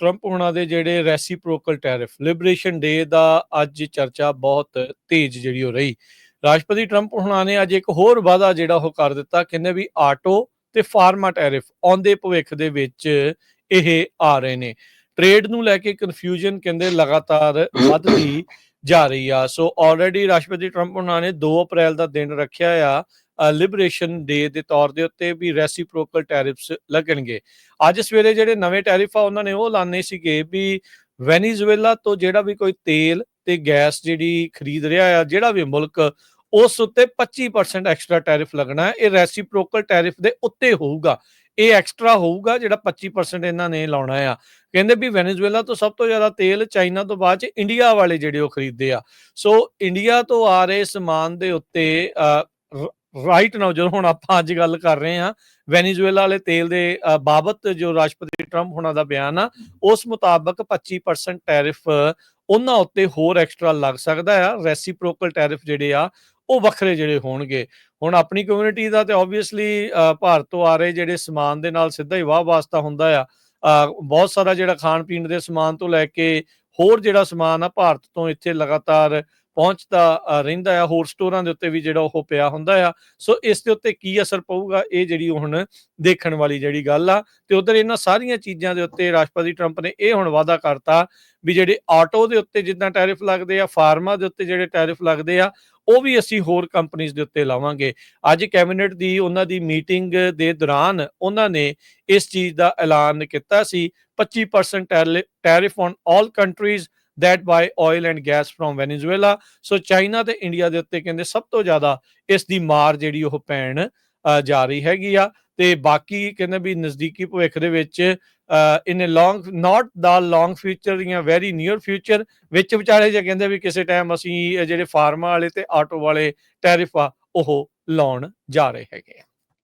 Trump ਹੁਣਾਂ ਦੇ ਜਿਹੜੇ ਰੈਸੀਪ੍ਰੋਕਲ ਟੈਰਿਫ ਲਿਬਰੇਸ਼ਨ ਡੇ ਦਾ ਅੱਜ ਚਰਚਾ ਬਹੁਤ ਤੇਜ਼ ਜਿਹੜੀ ਹੋ ਰਹੀ। ਰਾਸ਼ਟਰਪਤੀ ਟਰੰਪ ਹੁਣਾਂ ਨੇ ਅੱਜ ਇੱਕ ਹੋਰ ਵਾਅਦਾ ਜਿਹੜਾ ਉਹ ਕਰ ਦਿੱਤਾ, ਕਹਿੰਦੇ ਵੀ ਆਟੋ ਤੇ ਫਾਰਮਾ ਟੈਰਿਫ ਆਉਂਦੇ ਭਵਿੱਖ ਦੇ ਵਿੱਚ ਇਹ ਆ ਰਹੇ ਨੇ। ਟ੍ਰੇਡ ਨੂੰ ਲੈ ਕੇ ਕਨਫਿਊਜ਼ਨ ਕਹਿੰਦੇ ਲਗਾਤਾਰ ਵੱਧਦੀ ਜਾ ਰਹੀ ਆ। ਸੋ ਆਲਰੇਡੀ ਰਾਸ਼ਟਰਪਤੀ ਟਰੰਪ ਉਹਨਾਂ ਨੇ 2 ਅਪ੍ਰੈਲ ਦਾ ਦਿਨ ਰੱਖਿਆ ਆ। ਲਿਬਰੇਸ਼ਨ ਡੇ ਦੇ ਤੌਰ ਦੇ ਉੱਤੇ ਵੀ ਰੈਸੀਪ੍ਰੋਕਲ ਟੈਰਿਫਸ ਲੱਗਣਗੇ। ਅੱਜ ਸਵੇਰੇ ਜਿਹੜੇ ਨਵੇਂ ਟੈਰਿਫ ਆ, ਉਹਨਾਂ ਨੇ ਉਹ ਲਾਣੇ ਸੀਗੇ ਵੀ ਵੈਨੀਜ਼ੁਏਲਾ ਤੋਂ ਜਿਹੜਾ ਵੀ ਕੋਈ ਤੇਲ ਤੇ ਗੈਸ ਜਿਹੜੀ ਖਰੀਦ ਰਿਹਾ ਆ, ਜਿਹੜਾ ਵੀ ਮੁਲਕ, ਉਸ ਉੱਤੇ 25% ਐਕਸਟਰਾ ਟੈਰਿਫ ਲੱਗਣਾ। ਹੈ ਇਹ ਰੈਸੀਪ੍ਰੋਕਲ ਟੈਰਿਫ ਦੇ ਉੱਤੇ ਹੋਊਗਾ। ਇਹ ਐਕਸਟਰਾ ਹੋਊਗਾ ਜਿਹੜਾ 25% ਇਹਨਾਂ ਨੇ ਲਾਉਣਾ ਆ। ਕਹਿੰਦੇ ਵੀ ਵੈਨੇਜ਼ੁਏਲਾ ਤੋਂ ਸਭ ਤੋਂ ਜ਼ਿਆਦਾ ਤੇਲ ਚਾਈਨਾ ਤੋਂ ਬਾਅਦ ਚ ਇੰਡੀਆ ਵਾਲੇ ਜਿਹੜੇ ਉਹ ਖਰੀਦਦੇ ਆ। ਸੋ ਇੰਡੀਆ ਤੋਂ ਆ ਰਹੇ ਸਮਾਨ ਦੇ ਉੱਤੇ ਰਾਈਟ ਨਾਓ ਜਦੋਂ ਹੁਣ ਆਪਾਂ ਅੱਜ ਗੱਲ ਕਰ ਰਹੇ ਹਾਂ ਵੈਨੇਜ਼ੁਏਲਾ ਵਾਲੇ ਤੇਲ ਦੇ ਬਾਬਤ ਜੋ ਰਾਸ਼ਟਰਪਤੀ ਟਰੰਪ ਹੁਣਾਂ ਦਾ ਬਿਆਨ ਆ, ਉਸ ਮੁਤਾਬਕ 25% ਟੈਰਿਫ ਉਹਨਾਂ ਉੱਤੇ ਹੋਰ ਐਕਸਟਰਾ ਲੱਗ ਸਕਦਾ ਆ। ਰੈਸੀਪ੍ਰੋਕਲ ਟੈਰਿਫ ਜਿਹੜੇ ਆ, ਉਹ ਵੱਖਰੇ ਜਿਹੜੇ ਹੋਣਗੇ। ਹੁਣ ਆਪਣੀ ਕਮਿਊਨਿਟੀ ਦਾ ਤੇ ਆਬਵੀਅਸਲੀ ਭਾਰਤ ਤੋਂ ਆ ਰਹੇ ਜਿਹੜੇ ਸਮਾਨ ਦੇ ਨਾਲ ਸਿੱਧਾ ਹੀ ਵਾਹ ਵਾਸਤਾ ਹੁੰਦਾ ਆ। ਬਹੁਤ ਸਾਰਾ ਜਿਹੜਾ ਖਾਣ ਪੀਣ ਦੇ ਸਮਾਨ ਤੋਂ ਲੈ ਕੇ ਹੋਰ ਜਿਹੜਾ ਸਮਾਨ ਆ, ਭਾਰਤ ਤੋਂ ਇੱਥੇ ਲਗਾਤਾਰ ਪਹੁੰਚਦਾ ਰਹਿੰਦਾ ਆ, ਹੋਰ ਸਟੋਰਾਂ ਦੇ ਉੱਤੇ ਵੀ ਜਿਹੜਾ ਉਹ ਪਿਆ ਹੁੰਦਾ ਆ। ਸੋ ਇਸ ਦੇ ਉੱਤੇ ਕੀ ਅਸਰ ਪਊਗਾ, ਇਹ ਜਿਹੜੀ ਹੁਣ ਦੇਖਣ ਵਾਲੀ ਜਿਹੜੀ ਗੱਲ ਆ। ਤੇ ਉਧਰ ਇਹਨਾਂ ਸਾਰੀਆਂ ਚੀਜ਼ਾਂ ਦੇ ਉੱਤੇ ਰਾਸ਼ਟਰਪਤੀ ਟਰੰਪ ਨੇ ਇਹ ਹੁਣ ਵਾਅਦਾ ਕਰਤਾ ਵੀ ਜਿਹੜੇ ਆਟੋ ਦੇ ਉੱਤੇ ਜਿੱਦਾਂ ਟੈਰਿਫ ਲੱਗਦੇ ਆ, ਫਾਰਮਾ ਦੇ ਉੱਤੇ ਜਿਹੜੇ ਟੈਰਿਫ ਲੱਗਦੇ ਆ, ਉਹ ਵੀ ਅਸੀਂ ਹੋਰ ਕੰਪਨੀਆਂ ਦੇ ਉੱਤੇ ਲਾਵਾਂਗੇ। ਅੱਜ ਕੈਬਨਿਟ ਦੀ ਉਹਨਾਂ ਦੀ ਮੀਟਿੰਗ ਦੇ ਦੌਰਾਨ ਉਹਨਾਂ ਨੇ ਇਸ ਚੀਜ਼ ਦਾ ਐਲਾਨ ਕੀਤਾ ਸੀ 25% tariff on all countries that buy oil and gas from Venezuela. So China ਤੇ ਇੰਡੀਆ ਦੇ ਉੱਤੇ ਕਹਿੰਦੇ ਸਭ ਤੋਂ ਜ਼ਿਆਦਾ ਇਸ ਦੀ ਮਾਰ ਜਿਹੜੀ ਉਹ ਪੈਣ ਜਾ ਰਹੀ ਹੈਗੀ ਆ। ਤੇ ਬਾਕੀ ਕਹਿੰਦੇ ਵੀ ਨਜ਼ਦੀਕੀ ਭਵਿੱਖ ਦੇ ਵਿੱਚ in a long not the long future ਜਾਂ ਵੈਰੀ ਨੀਅਰ ਫਿਊਚਰ ਵਿੱਚ ਵਿਚਾਲੇ ਜੇ ਕਹਿੰਦੇ ਵੀ ਕਿਸੇ ਟਾਈਮ ਅਸੀਂ ਜਿਹੜੇ ਫਾਰਮਾ ਵਾਲੇ ਤੇ ਆਟੋ ਵਾਲੇ ਟੈਰਿਫ ਆ, ਉਹ ਲਾਉਣ ਜਾ ਰਹੇ ਹੈਗੇ ਆ।